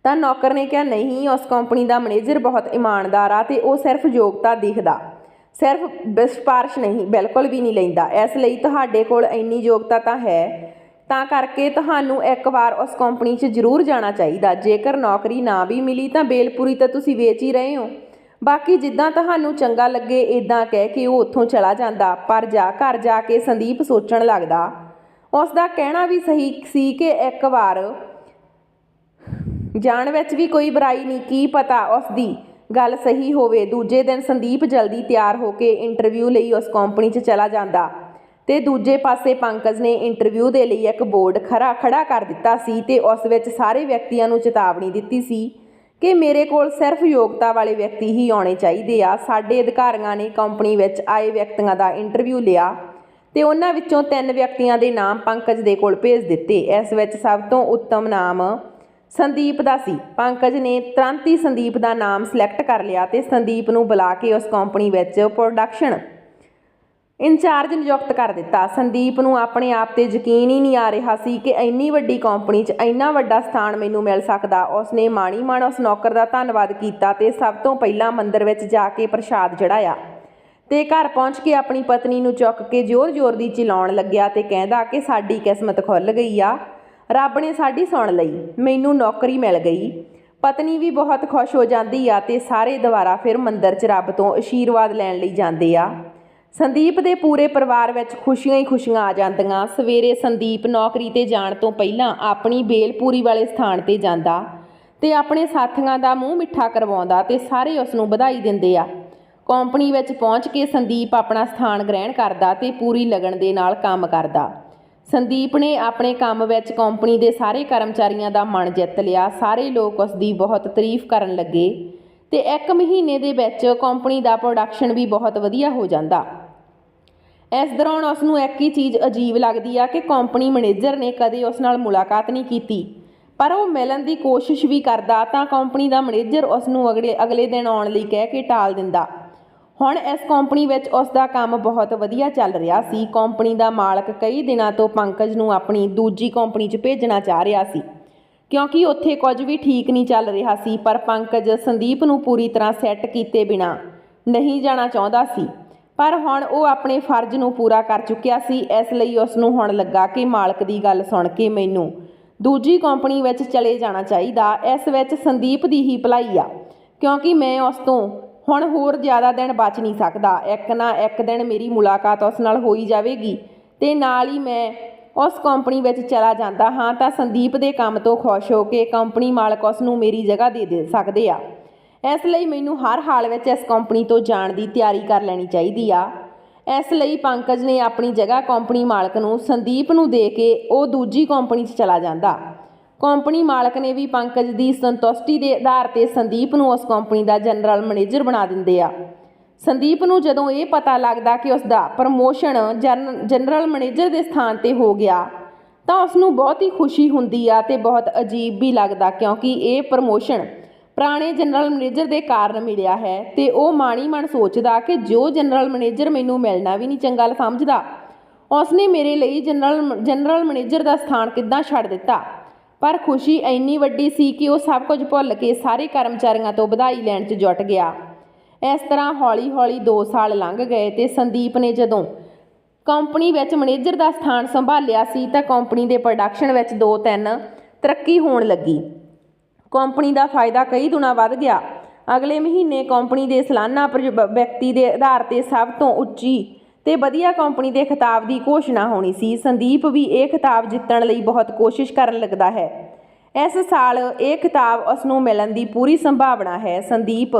ਤਾਂ ਨੌਕਰ ਨੇ ਕਿਹਾ, ਨਹੀਂ, ਉਸ ਕੰਪਨੀ ਦਾ ਮੈਨੇਜਰ ਬਹੁਤ ਇਮਾਨਦਾਰ ਆ ਤੇ ਉਹ ਸਿਰਫ ਯੋਗਤਾ ਦਿਖਦਾ। ਸਿਰਫ ਵਿਸਪਾਰਸ਼ ਨਹੀਂ, ਬਿਲਕੁਲ ਵੀ ਨਹੀਂ ਲੈਂਦਾ। ਇਸ ਲਈ ਤੁਹਾਡੇ ਕੋਲ ਇੰਨੀ ਯੋਗਤਾ ਤਾਂ ਹੈ। ਤਾਂ ਕਰਕੇ ਤੁਹਾਨੂੰ ਇੱਕ ਵਾਰ ਉਸ ਕੰਪਨੀ 'ਚ ਜ਼ਰੂਰ ਜਾਣਾ ਚਾਹੀਦਾ। ਜੇਕਰ ਨੌਕਰੀ ਨਾ ਵੀ ਮਿਲੀ ਤਾਂ ਬੇਲਪੂਰੀ ਤਾਂ ਤੁਸੀਂ ਵੇਚ ਹੀ ਰਹੇ ਹੋ। ਬਾਕੀ ਜਿੱਦਾਂ ਤੁਹਾਨੂੰ ਚੰਗਾ ਲੱਗੇ ਇਦਾਂ ਕਹਿ ਕੇ ਉਹ ਉੱਥੋਂ ਚਲਾ ਜਾਂਦਾ। ਪਰ ਜਾ ਘਰ ਜਾ ਕੇ ਸੰਦੀਪ ਸੋਚਣ ਲੱਗਦਾ। ਉਸ ਦਾ ਕਹਿਣਾ ਵੀ ਸਹੀ ਸੀ ਕਿ ਇੱਕ ਵਾਰ ਜਾਣ ਵਿੱਚ ਵੀ ਕੋਈ ਬੁਰਾਈ ਨਹੀਂ, ਕੀ ਪਤਾ ਉਸ ਦੀ ਗੱਲ ਸਹੀ ਹੋਵੇ। ਦੂਜੇ ਦਿਨ ਸੰਦੀਪ ਜਲਦੀ ਤਿਆਰ ਹੋ ਕੇ ਇੰਟਰਵਿਊ ਲਈ ਉਸ ਕੰਪਨੀ 'ਚ ਚਲਾ ਜਾਂਦਾ ਤੇ ਦੂਜੇ ਪਾਸੇ ਪੰਕਜ ਨੇ ਇੰਟਰਵਿਊ ਦੇ ਲਈ ਇੱਕ ਬੋਰਡ ਖੜਾ ਖੜਾ ਕਰ ਦਿੱਤਾ ਸੀ ਤੇ ਉਸ ਵਿੱਚ ਸਾਰੇ ਵਿਅਕਤੀਆਂ ਨੂੰ ਚੇਤਾਵਨੀ ਦਿੱਤੀ ਸੀ ਕਿ ਮੇਰੇ ਕੋਲ ਸਿਰਫ ਯੋਗਤਾ ਵਾਲੇ ਵਿਅਕਤੀ ਹੀ ਆਉਣੇ ਚਾਹੀਦੇ ਆ। ਸਾਡੇ ਅਧਿਕਾਰੀਆਂ ਨੇ ਕੰਪਨੀ ਵਿੱਚ ਆਏ ਵਿਅਕਤੀਆਂ ਦਾ ਇੰਟਰਵਿਊ ਲਿਆ ਤੇ ਉਹਨਾਂ ਵਿੱਚੋਂ ਤਿੰਨ ਵਿਅਕਤੀਆਂ ਦੇ ਨਾਮ ਪੰਕਜ ਦੇ ਕੋਲ ਭੇਜ ਦਿੱਤੇ। ਇਸ ਵਿੱਚ ਸਭ ਤੋਂ ਉੱਤਮ ਨਾਮ ਸੰਦੀਪ ਦਾ ਸੀ। ਪੰਕਜ ਨੇ ਤੁਰੰਤ ਹੀ ਸੰਦੀਪ ਦਾ ਨਾਮ ਸਿਲੈਕਟ ਕਰ ਲਿਆ ਤੇ ਸੰਦੀਪ ਨੂੰ ਬੁਲਾ ਕੇ ਉਸ ਕੰਪਨੀ ਵਿੱਚ ਪ੍ਰੋਡਕਸ਼ਨ ਇੰਚਾਰਜ ਨਿਯੁਕਤ ਕਰ ਦਿੱਤਾ। ਸੰਦੀਪ ਨੂੰ ਆਪਣੇ ਆਪ ਤੇ ਯਕੀਨ ਹੀ ਨਹੀਂ ਆ ਰਿਹਾ ਸੀ ਕਿ ਇੰਨੀ ਵੱਡੀ ਕੰਪਨੀ 'ਚ ਇੰਨਾ ਵੱਡਾ ਸਥਾਨ ਮੈਨੂੰ ਮਿਲ ਸਕਦਾ। ਉਸਨੇ ਮਾਣੀ ਮਾਣ ਉਸ ਨੌਕਰ ਦਾ ਧੰਨਵਾਦ ਕੀਤਾ ਤੇ ਸਭ ਤੋਂ ਪਹਿਲਾਂ ਮੰਦਿਰ ਵਿੱਚ ਜਾ ਕੇ ਪ੍ਰਸ਼ਾਦ ਚੜਾਇਆ ਤੇ ਘਰ ਪਹੁੰਚ ਕੇ ਆਪਣੀ ਪਤਨੀ ਨੂੰ ਚੁੱਕ ਕੇ ਜ਼ੋਰ-ਜ਼ੋਰ ਦੀ ਚਿਲਾਉਣ ਲੱਗਿਆ ਤੇ ਕਹਿੰਦਾ ਕਿ ਸਾਡੀ ਕਿਸਮਤ ਖੁੱਲ ਗਈ ਆ। ਰੱਬ ਨੇ ਸਾਡੀ ਸੁਣ ਲਈ, ਮੈਨੂੰ ਨੌਕਰੀ ਮਿਲ ਗਈ। ਪਤਨੀ ਵੀ ਬਹੁਤ ਖੁਸ਼ ਹੋ ਜਾਂਦੀ ਆ ਤੇ ਸਾਰੇ ਦੁਬਾਰਾ ਫਿਰ ਮੰਦਰ 'ਚ ਰੱਬ ਤੋਂ ਅਸ਼ੀਰਵਾਦ ਲੈਣ ਲਈ ਜਾਂਦੇ ਆ। ਸੰਦੀਪ ਦੇ ਪੂਰੇ ਪਰਿਵਾਰ ਵਿੱਚ ਖੁਸ਼ੀਆਂ ਹੀ ਖੁਸ਼ੀਆਂ ਆ ਜਾਂਦੀਆਂ। ਸਵੇਰੇ ਸੰਦੀਪ ਨੌਕਰੀ ਤੇ ਜਾਣ ਤੋਂ ਪਹਿਲਾਂ ਆਪਣੀ ਬੇਲਪੂਰੀ ਵਾਲੇ ਸਥਾਨ ਤੇ ਜਾਂਦਾ ਤੇ ਆਪਣੇ ਸਾਥੀਆਂ ਦਾ ਮੂੰਹ ਮਿੱਠਾ ਕਰਵਾਉਂਦਾ ਤੇ ਸਾਰੇ ਉਸ ਨੂੰ ਵਧਾਈ ਦਿੰਦੇ ਆ। ਕੰਪਨੀ ਵਿੱਚ ਪਹੁੰਚ ਕੇ ਸੰਦੀਪ ਆਪਣਾ ਸਥਾਨ ਗ੍ਰਹਿਣ ਕਰਦਾ ਤੇ ਪੂਰੀ ਲਗਨ ਦੇ ਨਾਲ ਕੰਮ ਕਰਦਾ। ਸੰਦੀਪ ਨੇ ਆਪਣੇ ਕੰਮ ਵਿੱਚ ਕੰਪਨੀ ਦੇ ਸਾਰੇ ਕਰਮਚਾਰੀਆਂ ਦਾ ਮਨ ਜਿੱਤ ਲਿਆ। ਸਾਰੇ ਲੋਕ ਉਸ ਦੀ ਬਹੁਤ ਤਾਰੀਫ ਕਰਨ ਲੱਗੇ ਤੇ ਇੱਕ ਮਹੀਨੇ ਦੇ ਵਿੱਚ ਕੰਪਨੀ ਦਾ ਪ੍ਰੋਡਕਸ਼ਨ ਵੀ ਬਹੁਤ ਵਧੀਆ ਹੋ ਜਾਂਦਾ। ਇਸ ਦੌਰਾਨ ਉਸ ਨੂੰ ਇੱਕ ਹੀ ਚੀਜ਼ ਅਜੀਬ ਲੱਗਦੀ ਆ ਕਿ ਕੰਪਨੀ ਮੈਨੇਜਰ ਨੇ ਕਦੇ ਉਸ ਨਾਲ ਮੁਲਾਕਾਤ ਨਹੀਂ ਕੀਤੀ। ਪਰ ਉਹ ਮਿਲਣ ਦੀ ਕੋਸ਼ਿਸ਼ ਵੀ ਕਰਦਾ ਤਾਂ ਕੰਪਨੀ ਦਾ ਮੈਨੇਜਰ ਉਸ ਨੂੰ ਅਗਲੇ ਅਗਲੇ ਦਿਨ ਆਉਣ ਲਈ ਕਹਿ ਕੇ ਟਾਲ ਦਿੰਦਾ। ਹੁਣ ਇਸ ਕੰਪਨੀ ਵਿੱਚ ਉਸ ਦਾ ਕੰਮ ਬਹੁਤ ਵਧੀਆ ਚੱਲ ਰਿਹਾ ਸੀ। ਕੰਪਨੀ ਦਾ ਮਾਲਕ ਕਈ ਦਿਨਾਂ ਤੋਂ ਪੰਕਜ ਨੂੰ ਆਪਣੀ ਦੂਜੀ ਕੰਪਨੀ 'ਚ ਭੇਜਣਾ ਚਾਹ ਰਿਹਾ ਸੀ। ਕਿਉਂਕਿ ਉੱਥੇ ਕੁਝ ਵੀ ਠੀਕ ਨਹੀਂ ਚੱਲ ਰਿਹਾ ਸੀ, ਪਰ ਪੰਕਜ ਸੰਦੀਪ ਨੂੰ ਪੂਰੀ ਤਰ੍ਹਾਂ ਸੈੱਟ ਕੀਤੇ ਬਿਨਾ ਨਹੀਂ ਜਾਣਾ ਚਾਹੁੰਦਾ ਸੀ। ਪਰ ਹੁਣ ਉਹ ਆਪਣੇ ਫਰਜ਼ ਨੂੰ ਪੂਰਾ ਕਰ ਚੁੱਕਿਆ ਸੀ। ਇਸ ਲਈ ਉਸ ਨੂੰ ਹੁਣ ਲੱਗਾ ਕਿ ਮਾਲਕ ਦੀ ਗੱਲ ਸੁਣ ਕੇ ਮੈਨੂੰ ਦੂਜੀ ਕੰਪਨੀ ਵਿੱਚ ਚਲੇ ਜਾਣਾ ਚਾਹੀਦਾ। ਇਸ ਵਿੱਚ ਸੰਦੀਪ ਦੀ ਹੀ ਭਲਾਈ ਆ। ਕਿਉਂਕਿ ਮੈਂ ਉਸ ਤੋਂ ਹੁਣ ਹੋਰ ਜ਼ਿਆਦਾ ਦਿਨ ਬਚ ਨਹੀਂ ਸਕਦਾ। ਇੱਕ ਨਾ ਇੱਕ ਦਿਨ ਮੇਰੀ ਮੁਲਾਕਾਤ ਉਸ ਨਾਲ ਹੋਈ ਜਾਵੇਗੀ ਤੇ ਨਾਲ ਹੀ ਮੈਂ ਉਸ ਕੰਪਨੀ ਵਿੱਚ ਚਲਾ ਜਾਂਦਾ ਹਾਂ ਤਾਂ ਸੰਦੀਪ ਦੇ ਕੰਮ ਤੋਂ ਖੁਸ਼ ਹੋ ਕੇ ਕੰਪਨੀ ਮਾਲਕ ਉਸ ਨੂੰ ਮੇਰੀ ਜਗ੍ਹਾ ਦੇ ਦੇ ਸਕਦੇ ਆ। ਇਸ ਲਈ ਮੈਨੂੰ ਹਰ ਹਾਲ ਵਿੱਚ ਇਸ ਕੰਪਨੀ ਤੋਂ ਜਾਣ ਦੀ ਤਿਆਰੀ ਕਰ ਲੈਣੀ ਚਾਹੀਦੀ ਆ। ਇਸ ਲਈ ਪੰਕਜ ਨੇ ਆਪਣੀ ਜਗ੍ਹਾ ਕੰਪਨੀ ਮਾਲਕ ਨੂੰ ਸੰਦੀਪ ਨੂੰ ਦੇ ਕੇ ਉਹ ਦੂਜੀ ਕੰਪਨੀ 'ਚ ਚਲਾ ਜਾਂਦਾ। ਕੰਪਨੀ ਮਾਲਕ ਨੇ ਵੀ ਪੰਕਜ ਦੀ ਸੰਤੁਸ਼ਟੀ ਦੇ ਆਧਾਰ ਤੇ ਸੰਦੀਪ ਨੂੰ ਉਸ ਕੰਪਨੀ ਦਾ ਜਨਰਲ ਮੈਨੇਜਰ ਬਣਾ ਦਿੰਦੇ ਆ। ਸੰਦੀਪ ਨੂੰ ਜਦੋਂ ਇਹ ਪਤਾ ਲੱਗਦਾ ਕਿ ਉਸ ਦਾ ਪ੍ਰਮੋਸ਼ਨ ਜਨਰਲ ਮੈਨੇਜਰ ਦੇ ਸਥਾਨ ਤੇ ਹੋ ਗਿਆ, ਤਾਂ ਉਸ ਨੂੰ ਬਹੁਤ ਹੀ ਖੁਸ਼ੀ ਹੁੰਦੀ ਆ ਤੇ ਬਹੁਤ ਅਜੀਬ ਵੀ ਲੱਗਦਾ ਕਿਉਂਕਿ ਇਹ ਪ੍ਰਮੋਸ਼ਨ ਪੁਰਾਣੇ ਜਨਰਲ ਮੈਨੇਜਰ ਦੇ ਕਾਰਨ ਮਿਲਿਆ ਹੈ ਤੇ ਉਹ ਮਾਣੀ ਮਨ ਸੋਚਦਾ ਕਿ ਜੋ ਜਨਰਲ ਮੈਨੇਜਰ ਮੈਨੂੰ ਮਿਲਣਾ ਵੀ ਨਹੀਂ ਚੰਗਾ ਸਮਝਦਾ, ਉਸਨੇ ਮੇਰੇ ਲਈ ਜਨਰਲ ਜਨਰਲ ਮੈਨੇਜਰ ਦਾ ਸਥਾਨ ਕਿੱਦਾਂ ਛੱਡ ਦਿੱਤਾ। ਪਰ ਖੁਸ਼ੀ ਇੰਨੀ ਵੱਡੀ ਸੀ ਕਿ ਉਹ ਸਭ ਕੁਝ ਭੁੱਲ ਕੇ ਸਾਰੇ ਕਰਮਚਾਰੀਆਂ ਤੋਂ ਵਧਾਈ ਲੈਣ 'ਚ ਜੁਟ ਗਿਆ। ਇਸ ਤਰ੍ਹਾਂ ਹੌਲੀ-ਹੌਲੀ 2 ਸਾਲ ਲੰਘ ਗਏ ਤੇ ਸੰਦੀਪ ਨੇ ਜਦੋਂ ਕੰਪਨੀ ਵਿੱਚ ਮੈਨੇਜਰ ਦਾ ਸਥਾਨ ਸੰਭਾਲਿਆ ਸੀ ਤਾਂ ਕੰਪਨੀ ਦੇ ਪ੍ਰੋਡਕਸ਼ਨ ਵਿੱਚ 2-3 ਤਰੱਕੀ ਹੋਣ ਲੱਗੀ। ਕੰਪਨੀ ਦਾ ਫਾਇਦਾ ਕਈ ਗੁਣਾ ਵੱਧ ਗਿਆ। ਅਗਲੇ ਮਹੀਨੇ ਕੰਪਨੀ ਦੇ ਸਾਲਾਨਾ ਵਿਅਕਤੀ ਦੇ ਆਧਾਰ ਤੇ ਸਭ ਤੋਂ ਉੱਚੀ ਤੇ ਵਧੀਆ ਕੰਪਨੀ ਦੇ ਖਿਤਾਬ ਦੀ ਘੋਸ਼ਣਾ ਹੋਣੀ ਸੀ। ਸੰਦੀਪ ਵੀ ਇਹ ਖਿਤਾਬ ਜਿੱਤਣ ਲਈ ਬਹੁਤ ਕੋਸ਼ਿਸ਼ ਕਰਨ ਲੱਗਦਾ ਹੈ। ਇਸ ਸਾਲ ਇਹ ਖਿਤਾਬ ਉਸ ਨੂੰ ਮਿਲਣ ਦੀ ਪੂਰੀ ਸੰਭਾਵਨਾ ਹੈ। ਸੰਦੀਪ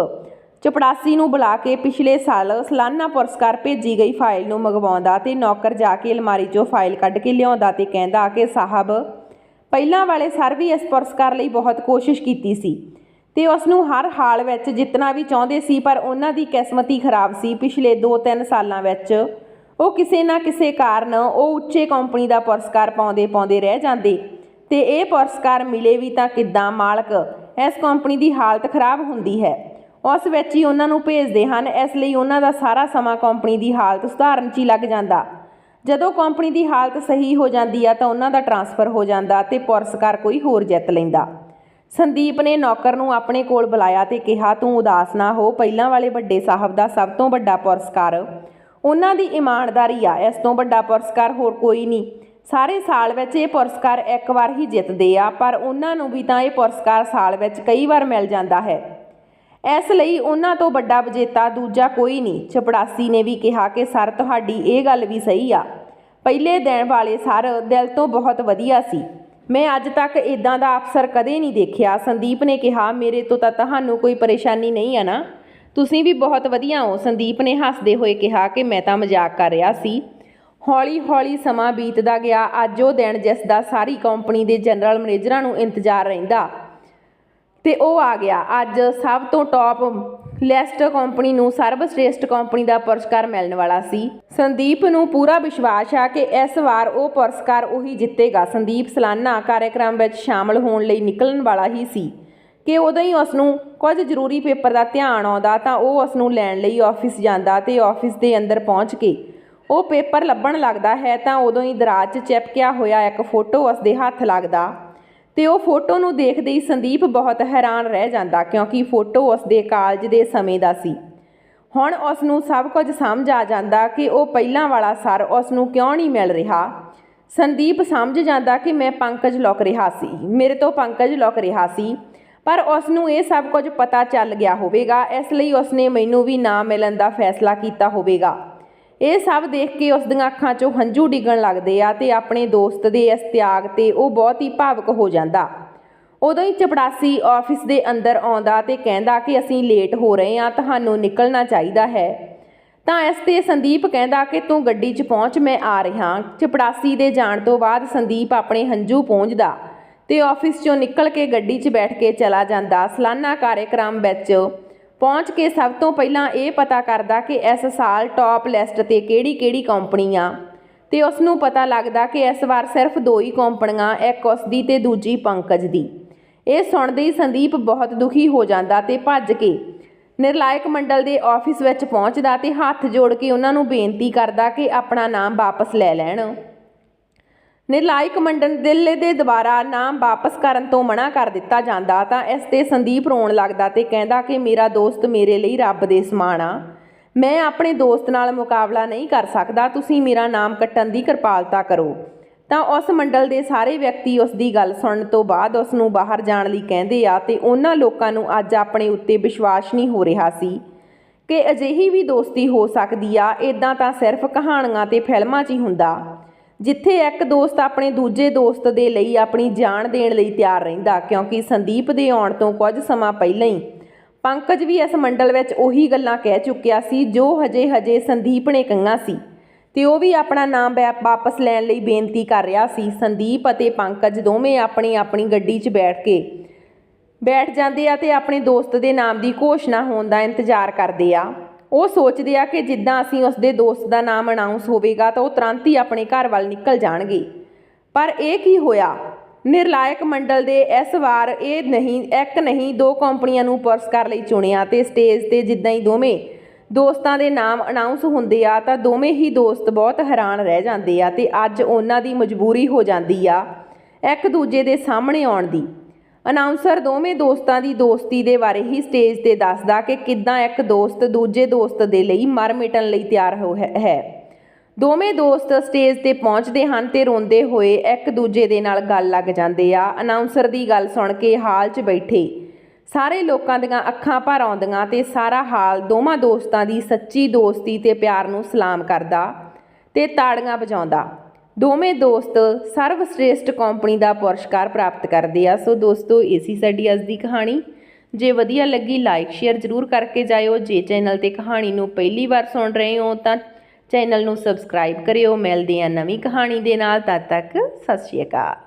ਚਪੜਾਸੀ ਨੂੰ ਬੁਲਾ ਕੇ ਪਿਛਲੇ ਸਾਲ ਸਾਲਾਨਾ ਪੁਰਸਕਾਰ ਭੇਜੀ ਗਈ ਫਾਈਲ ਨੂੰ ਮੰਗਵਾਉਂਦਾ ਤੇ ਨੌਕਰ ਜਾ ਕੇ ਅਲਮਾਰੀ 'ਚੋਂ ਫਾਈਲ ਕੱਢ ਕੇ ਲਿਆਉਂਦਾ ਤੇ ਕਹਿੰਦਾ ਕਿ ਸਾਹਿਬ, ਪਹਿਲਾਂ ਵਾਲੇ ਸਰ ਵੀ ਇਸ ਪੁਰਸਕਾਰ ਲਈ ਬਹੁਤ ਕੋਸ਼ਿਸ਼ ਕੀਤੀ ਸੀ। ਤੇ ਉਸ ਨੂੰ ਹਰ ਹਾਲ ਵਿੱਚ ਜਿੱਤਣਾ ਵੀ ਚਾਹੁੰਦੇ ਸੀ, ਪਰ ਉਹਨਾਂ ਦੀ ਕਿਸਮਤ ਹੀ ਖਰਾਬ ਸੀ ਪਿਛਲੇ 2-3 ਸਾਲਾਂ ਵਿੱਚ। ਉਹ ਕਿਸੇ ਨਾ ਕਿਸੇ ਕਾਰਨ ਉਹ ਉੱਚੇ ਕੰਪਨੀ ਦਾ ਪੁਰਸਕਾਰ ਪਾਉਂਦੇ ਪਾਉਂਦੇ ਰਹਿ ਜਾਂਦੇ ਤੇ ਇਹ ਪੁਰਸਕਾਰ ਮਿਲੇ ਵੀ ਤਾਂ ਕਿੱਦਾਂ ਮਾਲਕ? ਇਸ ਕੰਪਨੀ ਦੀ ਹਾਲਤ ਖਰਾਬ ਹੁੰਦੀ ਹੈ। ਉਸ ਵਿੱਚ ਹੀ ਉਹਨਾਂ ਨੂੰ ਭੇਜਦੇ ਹਨ, ਇਸ ਲਈ ਉਹਨਾਂ ਦਾ ਸਾਰਾ ਸਮਾਂ ਕੰਪਨੀ ਦੀ ਹਾਲਤ ਸੁਧਾਰਨ 'ਚ ਹੀ ਲੱਗ ਜਾਂਦਾ। ਜਦੋਂ ਕੰਪਨੀ ਦੀ ਹਾਲਤ ਸਹੀ ਹੋ ਜਾਂਦੀ ਆ ਤਾਂ ਉਹਨਾਂ ਦਾ ਟਰਾਂਸਫਰ ਹੋ ਜਾਂਦਾ ਤੇ ਪੁਰਸਕਾਰ ਕੋਈ ਹੋਰ ਜਿੱਤ ਲੈਂਦਾ। ਸੰਦੀਪ ਨੇ ਨੌਕਰ ਨੂੰ ਆਪਣੇ ਕੋਲ ਬੁਲਾਇਆ ਤੇ ਕਿਹਾ, ਤੂੰ ਉਦਾਸ ਨਾ ਹੋ, ਪਹਿਲਾਂ ਵਾਲੇ ਵੱਡੇ ਸਾਹਿਬ ਦਾ ਸਭ ਤੋਂ ਵੱਡਾ ਪੁਰਸਕਾਰ। ਉਹਨਾਂ ਦੀ ਇਮਾਨਦਾਰੀ ਆ, ਇਸ ਤੋਂ ਵੱਡਾ ਪੁਰਸਕਾਰ ਹੋਰ ਕੋਈ ਨਹੀਂ। ਸਾਰੇ ਸਾਲ ਵਿੱਚ ਇਹ ਪੁਰਸਕਾਰ ਇੱਕ ਵਾਰ ਹੀ ਜਿੱਤਦੇ ਆ, ਪਰ ਉਹਨਾਂ ਨੂੰ ਵੀ ਤਾਂ ਇਹ ਪੁਰਸਕਾਰ ਸਾਲ ਵਿੱਚ ਕਈ ਵਾਰ ਮਿਲ ਜਾਂਦਾ ਹੈ। ਇਸ ਲਈ ਉਹਨਾਂ ਤੋਂ ਵੱਡਾ ਵਿਜੇਤਾ ਦੂਜਾ ਕੋਈ ਨਹੀਂ। ਚਪੜਾਸੀ ਨੇ ਵੀ ਕਿਹਾ ਕਿ, ਸਰ, ਤੁਹਾਡੀ ਇਹ ਗੱਲ ਵੀ ਸਹੀ ਆ। ਪਹਿਲੇ ਦਿਨ ਵਾਲੇ ਸਰ ਦਿਲ ਤੋਂ ਬਹੁਤ ਵਧੀਆ ਸੀ। ਮੈਂ ਅੱਜ ਤੱਕ ਇਦਾਂ ਦਾ ਅਫਸਰ ਕਦੇ ਨਹੀਂ ਦੇਖਿਆ। ਸੰਦੀਪ ਨੇ ਕਿਹਾ, ਮੇਰੇ ਤੋਂ ਤਾਂ ਤੁਹਾਨੂੰ ਕੋਈ ਪਰੇਸ਼ਾਨੀ ਨਹੀਂ ਹੈ ਨਾ। ਤੁਸੀਂ ਵੀ ਬਹੁਤ ਵਧੀਆ ਹੋ। ਸੰਦੀਪ ਨੇ ਹੱਸਦੇ ਹੋਏ ਕਿਹਾ ਕਿ ਮੈਂ ਤਾਂ ਮਜ਼ਾਕ ਕਰ ਰਿਹਾ ਸੀ। ਹੌਲੀ ਹੌਲੀ ਸਮਾਂ ਬੀਤਦਾ ਗਿਆ। ਅੱਜ ਉਹ ਦਿਨ ਜਿਸ ਦਾ ਸਾਰੀ ਕੰਪਨੀ ਦੇ ਜਨਰਲ ਮੈਨੇਜਰਾਂ ਨੂੰ ਇੰਤਜ਼ਾਰ ਰਹਿੰਦਾ, ਤੇ ਉਹ ਆ ਗਿਆ। ਅੱਜ ਸਭ ਤੋਂ ਟੌਪ ਲੈਸਟ ਕੰਪਨੀ ਨੂੰ ਸਰਵਸ਼੍ਰੇਸ਼ਟ ਕੰਪਨੀ ਦਾ ਪੁਰਸਕਾਰ ਮਿਲਣ ਵਾਲਾ ਸੀ। ਸੰਦੀਪ ਨੂੰ ਪੂਰਾ ਵਿਸ਼ਵਾਸ ਆ ਕਿ ਇਸ ਵਾਰ ਉਹ ਪੁਰਸਕਾਰ ਉਹੀ ਜਿੱਤੇਗਾ। ਸੰਦੀਪ ਸਲਾਨਾ ਕਾਰਜਕ੍ਰਮ ਵਿੱਚ ਸ਼ਾਮਲ ਹੋਣ ਲਈ ਨਿਕਲਣ ਵਾਲਾ ਹੀ ਸੀ। ਕਿ ਉਦੋਂ ਹੀ ਉਸ ਨੂੰ ਕੁਝ ਜ਼ਰੂਰੀ ਪੇਪਰ ਦਾ ਧਿਆਨ ਆਉਂਦਾ ਤਾਂ ਉਹ ਉਸ ਨੂੰ ਲੈਣ ਲਈ ਆਫਿਸ ਜਾਂਦਾ ਤੇ ਆਫਿਸ ਦੇ ਅੰਦਰ ਪਹੁੰਚ ਕੇ ਉਹ ਪੇਪਰ ਲੱਭਣ ਲੱਗਦਾ ਹੈ ਤਾਂ ਉਦੋਂ ਹੀ ਦਰਾਜ਼ 'ਚ ਚਿਪਕਿਆ ਹੋਇਆ ਇੱਕ ਫੋਟੋ ਉਸ ਦੇ ਹੱਥ ਲੱਗਦਾ। ਤੇ ਉਹ ਫੋਟੋ ਨੂੰ ਦੇਖਦੇ ਹੀ ਸੰਦੀਪ ਬਹੁਤ ਹੈਰਾਨ ਰਹਿ ਜਾਂਦਾ ਕਿਉਂਕਿ ਫੋਟੋ ਉਸ ਦੇ ਕਾਲਜ ਦੇ ਸਮੇਂ ਦਾ ਸੀ। ਹੁਣ ਉਸ ਨੂੰ ਸਭ ਕੁਝ ਸਮਝ ਆ ਜਾਂਦਾ ਕਿ ਉਹ ਪਹਿਲਾਂ ਵਾਲਾ ਸਰ ਉਸ ਨੂੰ ਕਿਉਂ ਨਹੀਂ ਮਿਲ ਰਿਹਾ। ਸੰਦੀਪ ਸਮਝ ਜਾਂਦਾ ਕਿ ਮੈਂ ਪੰਕਜ ਲੁਕ ਰਿਹਾ ਸੀ। ਮੇਰੇ ਤੋਂ ਪੰਕਜ ਲੁਕ ਰਿਹਾ ਸੀ। ਪਰ ਉਸ ਨੂੰ ਇਹ ਸਭ ਕੁਝ ਪਤਾ ਚੱਲ ਗਿਆ ਹੋਵੇਗਾ। ਇਸ ਲਈ ਉਸ ਨੇ ਮੈਨੂੰ ਵੀ ਨਾ ਮਿਲਣ ਦਾ ਫੈਸਲਾ ਕੀਤਾ ਹੋਵੇਗਾ। ਇਹ ਸਭ ਦੇਖ ਕੇ ਉਸ ਦੀਆਂ ਅੱਖਾਂ 'ਚੋਂ ਹੰਝੂ ਡਿੱਗਣ ਲੱਗਦੇ ਆ ਤੇ ਆਪਣੇ ਦੋਸਤ ਦੇ ਇਸ ਤਿਆਗ ਤੇ ਉਹ ਬਹੁਤ ਹੀ ਭਾਵਕ ਹੋ ਜਾਂਦਾ। ਉਦੋਂ ਹੀ ਚਪੜਾਸੀ ਆਫਿਸ ਦੇ ਅੰਦਰ ਆਉਂਦਾ ਤੇ ਕਹਿੰਦਾ ਕਿ ਅਸੀਂ ਲੇਟ ਹੋ ਰਹੇ ਹਾਂ, ਤੁਹਾਨੂੰ ਨਿਕਲਣਾ ਚਾਹੀਦਾ ਹੈ। ਤਾਂ ਇਸ ਤੇ ਸੰਦੀਪ ਕਹਿੰਦਾ ਕਿ ਤੂੰ ਗੱਡੀ 'ਚ ਪਹੁੰਚ, ਮੈਂ ਆ ਰਿਹਾ ਚਪੜਾਸੀ ਦੇ ਜਾਣ ਤੋਂ ਬਾਅਦ ਸੰਦੀਪ ਆਪਣੇ ਹੰਝੂ ਪਹੁੰਚਦਾ ਤੇ ਆਫਿਸ 'ਚੋਂ ਨਿਕਲ ਕੇ ਗੱਡੀ 'ਚ ਬੈਠ ਕੇ ਚਲਾ ਜਾਂਦਾ। ਸਲਾਨਾ ਕਾਰਜਕ੍ਰਮ ਵਿੱਚ ਪਹੁੰਚ ਕੇ ਸਭ ਤੋਂ ਪਹਿਲਾਂ ਇਹ ਪਤਾ ਕਰਦਾ ਕਿ ਇਸ ਸਾਲ ਟੌਪ ਲਿਸਟ ਤੇ ਕਿਹੜੀ-ਕਿਹੜੀ ਕੰਪਨੀ ਆ ਤੇ ਉਸ ਨੂੰ ਪਤਾ ਲੱਗਦਾ ਕਿ ਇਸ ਵਾਰ ਸਿਰਫ ਦੋ ਹੀ ਕੰਪਨੀਆਂ, ਇੱਕ ਉਸ ਦੀ ਤੇ ਦੂਜੀ ਪੰਕਜ ਦੀ। ਇਹ ਸੁਣਦੇ ਹੀ ਸੰਦੀਪ ਬਹੁਤ ਦੁਖੀ ਹੋ ਜਾਂਦਾ ਤੇ ਭੱਜ ਕੇ ਨਿਰਲਾਇਕ ਮੰਡਲ ਦੇ ਆਫਿਸ ਵਿੱਚ ਪਹੁੰਚਦਾ ਤੇ ਹੱਥ ਜੋੜ ਕੇ ਉਹਨਾਂ ਨੂੰ ਬੇਨਤੀ ਕਰਦਾ ਕਿ ਆਪਣਾ ਨਾਮ ਵਾਪਸ ਲੈ ਲੈਣ। ਨਿਰਲਾਇਕ ਮੰਡਲ ਦਿੱਲੇ ਦੇ ਦੁਬਾਰਾ ਨਾਮ ਵਾਪਸ ਕਰਨ ਤੋਂ ਮਨਾ ਕਰ ਦਿੱਤਾ ਜਾਂਦਾ ਤਾਂ ਇਸ ਤੇ ਸੰਦੀਪ ਰੋਣ ਲੱਗਦਾ ਤੇ ਕਹਿੰਦਾ ਕਿ ਮੇਰਾ ਦੋਸਤ ਮੇਰੇ ਲਈ ਰੱਬ ਦੇ ਸਮਾਨ ਆ। ਮੈਂ ਆਪਣੇ ਦੋਸਤ ਨਾਲ ਮੁਕਾਬਲਾ ਨਹੀਂ ਕਰ ਸਕਦਾ, ਤੁਸੀਂ ਮੇਰਾ ਨਾਮ ਕੱਟਣ ਦੀ ਕਿਰਪਾਲਤਾ ਕਰੋ। ਤਾਂ ਉਸ ਮੰਡਲ ਦੇ ਸਾਰੇ ਵਿਅਕਤੀ ਉਸ ਦੀ ਗੱਲ ਸੁਣਨ ਤੋਂ ਬਾਅਦ ਉਸ ਨੂੰ ਬਾਹਰ ਜਾਣ ਲਈ ਕਹਿੰਦੇ ਆ ਤੇ ਉਹਨਾਂ ਲੋਕਾਂ ਨੂੰ ਅੱਜ ਆਪਣੇ ਉੱਤੇ ਵਿਸ਼ਵਾਸ ਨਹੀਂ ਹੋ ਰਿਹਾ ਸੀ ਕਿ ਅਜਿਹੀ ਵੀ ਦੋਸਤੀ ਹੋ ਸਕਦੀ ਆ। ਇਦਾਂ ਤਾਂ ਸਿਰਫ ਕਹਾਣੀਆਂ ਤੇ ਫਿਲਮਾਂ 'ਚ ਹੀ ਹੁੰਦਾ। ਜਿੱਥੇ ਇੱਕ ਦੋਸਤ ਆਪਣੇ ਦੂਜੇ ਦੋਸਤ ਦੇ ਲਈ ਆਪਣੀ ਜਾਨ ਦੇਣ ਲਈ ਤਿਆਰ ਰਹਿੰਦਾ, ਕਿਉਂਕਿ ਸੰਦੀਪ ਦੇ ਆਉਣ ਤੋਂ ਕੁਝ ਸਮਾਂ ਪਹਿਲਾਂ ਹੀ ਪੰਕਜ ਵੀ ਇਸ ਮੰਡਲ ਵਿੱਚ ਉਹੀ ਗੱਲਾਂ ਕਹਿ ਚੁੱਕਿਆ ਸੀ ਜੋ ਹਜੇ ਹਜੇ ਸੰਦੀਪ ਨੇ ਕਹੀਆਂ ਸੀ। ਤੇ ਉਹ ਵੀ ਆਪਣਾ ਨਾਮ ਵੈ- ਵਾਪਸ ਲੈਣ ਲਈ ਬੇਨਤੀ ਕਰ ਰਿਹਾ ਸੀ। ਸੰਦੀਪ ਅਤੇ ਪੰਕਜ ਦੋਵੇਂ ਆਪਣੀ ਆਪਣੀ ਗੱਡੀ 'ਚ ਬੈਠ ਕੇ ਬੈਠ ਜਾਂਦੇ ਆ ਤੇ ਆਪਣੇ ਦੋਸਤ ਦੇ ਨਾਮ ਦੀ ਘੋਸ਼ਣਾ ਹੋਣ ਦਾ ਇੰਤਜ਼ਾਰ ਕਰਦੇ ਆ। ਉਹ ਸੋਚਦੇ ਆ ਕਿ ਜਿੱਦਾਂ ਅਸੀਂ ਉਸਦੇ ਦੋਸਤ ਦਾ ਨਾਮ ਅਨਾਉਂਸ ਹੋਵੇਗਾ ਤਾਂ ਉਹ ਤੁਰੰਤ ਹੀ ਆਪਣੇ ਘਰ ਵੱਲ ਨਿਕਲ ਜਾਣਗੇ। ਪਰ ਇਹ ਕੀ ਹੋਇਆ? ਨਿਰਲਾਇਕ ਮੰਡਲ ਦੇ ਇਸ ਵਾਰ ਇਹ ਨਹੀਂ, ਇੱਕ ਨਹੀਂ, ਦੋ ਕੰਪਨੀਆਂ ਨੂੰ ਪੁਰਸਕਾਰ ਲਈ ਚੁਣਿਆ ਤੇ ਸਟੇਜ ਤੇ ਜਿੱਦਾਂ ਹੀ ਦੋਵੇਂ ਦੋਸਤਾਂ ਦੇ ਨਾਮ ਅਨਾਉਂਸ ਹੁੰਦੇ ਆ ਤਾਂ ਦੋਵੇਂ ਹੀ ਦੋਸਤ ਬਹੁਤ ਹੈਰਾਨ ਰਹਿ ਜਾਂਦੇ ਆ ਤੇ ਅੱਜ ਉਹਨਾਂ ਦੀ ਮਜਬੂਰੀ ਹੋ ਜਾਂਦੀ ਆ ਇੱਕ ਦੂਜੇ ਦੇ ਸਾਹਮਣੇ ਆਉਣ ਦੀ। ਅਨਾਉਂਸਰ ਦੋਵੇਂ ਦੋਸਤਾਂ ਦੀ ਦੋਸਤੀ ਦੇ ਬਾਰੇ ਹੀ ਸਟੇਜ ਤੇ ਦੱਸਦਾ ਕਿ ਕਿੱਦਾਂ ਇੱਕ ਦੋਸਤ ਦੂਜੇ ਦੋਸਤ ਦੇ ਲਈ ਮਰ ਮਿਟਣ ਲਈ ਤਿਆਰ ਹੋ ਹੈ ਹੈ। ਦੋਵੇਂ ਦੋਸਤ ਸਟੇਜ ਤੇ ਪਹੁੰਚਦੇ ਹਨ ਤੇ ਰੋਂਦੇ ਹੋਏ ਇੱਕ ਦੂਜੇ ਦੇ ਨਾਲ ਗੱਲ ਲੱਗ ਜਾਂਦੇ ਆ। ਅਨਾਉਂਸਰ ਦੀ ਗੱਲ ਸੁਣ ਕੇ ਹਾਲ 'ਚ ਬੈਠੇ। ਸਾਰੇ ਲੋਕਾਂ ਦੀਆਂ ਅੱਖਾਂ ਭਰ ਆਉਂਦੀਆਂ ਤੇ ਸਾਰਾ ਹਾਲ ਦੋਵਾਂ ਦੋਸਤਾਂ ਦੀ ਸੱਚੀ ਦੋਸਤੀ ਤੇ ਪਿਆਰ ਨੂੰ ਸਲਾਮ ਕਰਦਾ ਤੇ ਤਾੜੀਆਂ ਵਜਾਉਂਦਾ। ਦੋਵੇਂ ਦੋਸਤ ਸਰਵਸ਼੍ਰੇਸ਼ਟ ਕੰਪਨੀ ਦਾ ਪੁਰਸਕਾਰ ਪ੍ਰਾਪਤ ਕਰਦੇ ਆ। ਸੋ ਦੋਸਤੋ, ਇਹ ਸੀ ਸਾਡੀ ਅੱਜ ਦੀ ਕਹਾਣੀ। ਜੇ ਵਧੀਆ ਲੱਗੀ ਲਾਈਕ ਸ਼ੇਅਰ ਜ਼ਰੂਰ ਕਰਕੇ ਜਾਇਓ। ਜੇ ਚੈਨਲ ਤੇ ਕਹਾਣੀ ਨੂੰ ਪਹਿਲੀ ਵਾਰ ਸੁਣ ਰਹੇ ਹੋ, ਤਾਂ ਚੈਨਲ ਨੂੰ ਸਬਸਕ੍ਰਾਈਬ ਕਰਿਓ। ਮਿਲਦੇ ਆ ਨਵੀਂ ਕਹਾਣੀ ਦੇ ਨਾਲ। ਤਦ ਤੱਕ ਸਤਿ ਸ਼੍ਰੀ ਅਕਾਲ।